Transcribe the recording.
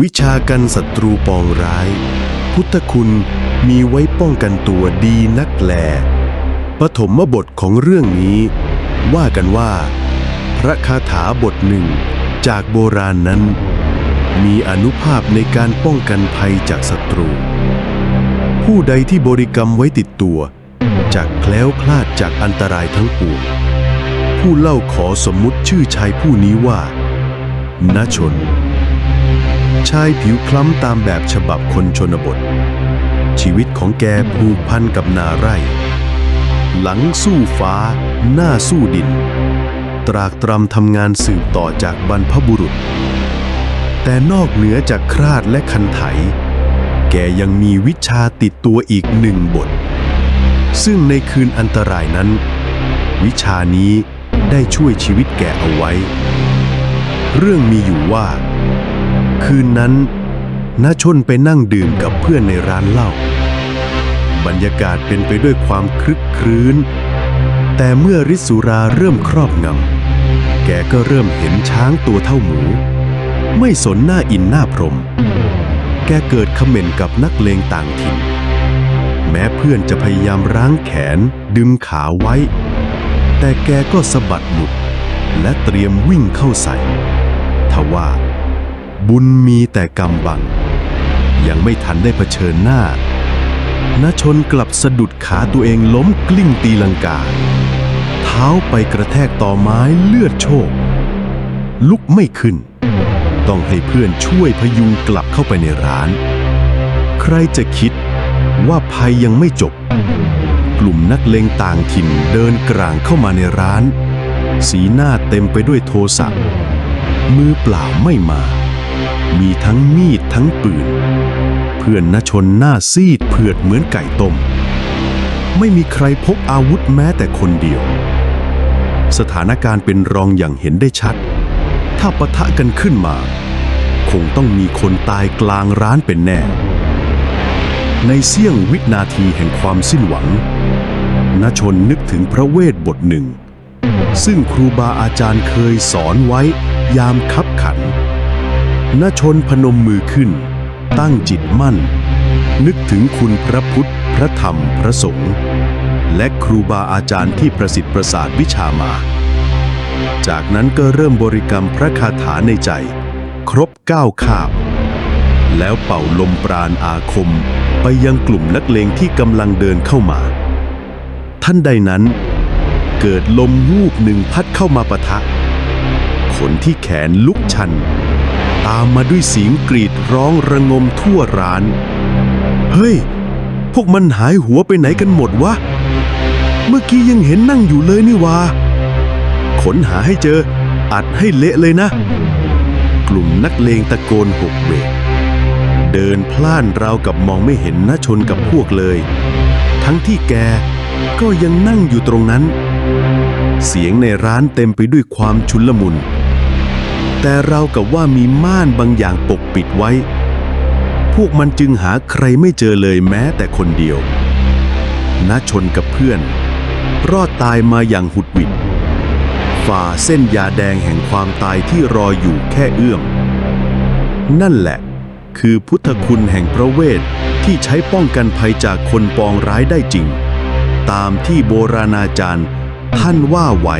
วิชากันศัตรูปองร้าย พุทธคุณมีไว้ป้องกันตัวดีนักแลปฐมบทของเรื่องนี้ ว่ากันว่า พระคาถาบทหนึ่งจากโบราณนั้น มีอนุภาพในการป้องกันภัยจากศัตรู ผู้ใดที่บริกรรมไว้ติดตัวจากแคล้วคลาดจากอันตรายทั้งปวงผู้เล่าขอสมมุติชื่อชายผู้นี้ว่าณชน ชายผิวคล้ำตามแบบฉบับคนชนบท ชีวิตของแกผูกพันกับนาไร่ หลังสู้ฟ้า หน้าสู้ดิน ตรากตรำทำงานสืบต่อจากบรรพบุรุษ แต่นอกเหนือจากคราดและคันไถ แกยังมีวิชาติดตัวอีกหนึ่งบท ซึ่งในคืนอันตรายนั้น วิชานี้ได้ช่วยชีวิตแกเอาไว้ เรื่องมีอยู่ว่า คืนนั้นน้าชนไปนั่งดื่มกับเพื่อนในร้านเหล้า บรรยากาศเป็นไปด้วยความคลึกครื้น แต่เมื่อริสุราเริ่มครอบงำ แกก็เริ่มเห็นช้างตัวเท่าหมู ไม่สนหน้าอินหน้าพรม แกเกิดเขม่นกับนักเลงต่างถิ่น แม้เพื่อนจะพยายามร้างแขนดึงขาไว้ แต่แกก็สะบัดหลุด และเตรียมวิ่งเข้าใส่ทว่า บุญมีแต่กำบัง ยังไม่ทันได้เผชิญหน้าณชนกลับสะดุดขาตัวเองล้มกลิ้งตีลังกา เท้าไปกระแทกต่อไม้เลือดโชก ลุกไม่ขึ้น ต้องให้เพื่อนช่วยพยุงกลับเข้าไปในร้าน ใครจะคิดว่าภัยยังไม่จบ กลุ่มนักเลงต่างถิ่นเดินกลางเข้ามาในร้าน สีหน้าเต็มไปด้วยโทสะมือเปล่าไม่มา มีทั้งมีดทั้งปืน เพื่อนนชนหน้าซีดเผือดเหมือนไก่ต้ม ไม่มีใครพกอาวุธแม้แต่คนเดียว สถานการณ์เป็นรองอย่างเห็นได้ชัด ถ้าปะทะกันขึ้นมา คงต้องมีคนตายกลางร้านเป็นแน่ ในเสี้ยงวินาทีแห่งความสิ้นหวังนชนนึกถึงพระเวทบทหนึ่ง ซึ่งครูบาอาจารย์เคยสอนไว้ยามคับขัน นชนพนมมือขึ้น ตั้งจิตมั่น นึกถึงคุณพระพุทธ พระธรรม พระสงฆ์ และครูบาอาจารย์ที่ประสิทธิ์ประสาทวิชามา จากนั้นก็เริ่มบริกรรมพระคาถาในใจ ครบเก้าคาบ แล้วเป่าลมปราณอาคมไปยังกลุ่มนักเลงที่กำลังเดินเข้ามา ท่านใดนั้น เกิดลมวูบหนึ่งพัดเข้ามาปะทะ ขนที่แขนลุกชัน ตามมาด้วยเสียงกรีดร้องระงมทั่วร้าน เฮ้ย พวกมันหายหัวไปไหนกันหมดวะ เมื่อกี้ยังเห็นนั่งอยู่เลยนี่วาขนหาให้เจอ อัดให้เละเลยนะ กลุ่มนักเลงตะโกนหกเวกเดินพล่านราวกับมองไม่เห็นนะชนกับพวกเลย ทั้งที่แกก็ยังนั่งอยู่ตรงนั้น เสียงในร้านเต็มไปด้วยความชุนลมุน แต่เรากับว่ามีม่านบางอย่างปกปิดไว้ พวกมันจึงหาใครไม่เจอเลยแม้แต่คนเดียวนะชนกับเพื่อน รอดตายมาอย่างหุดหวิด ฝ่าเส้นยาแดงแห่งความตายที่รออยู่แค่เอื้อม นั่นแหละ คือพุทธคุณแห่งพระเวทที่ใช้ป้องกันภัยจากคนปองร้ายได้จริง ตามที่โบราณอาจารย์ท่านว่าไว้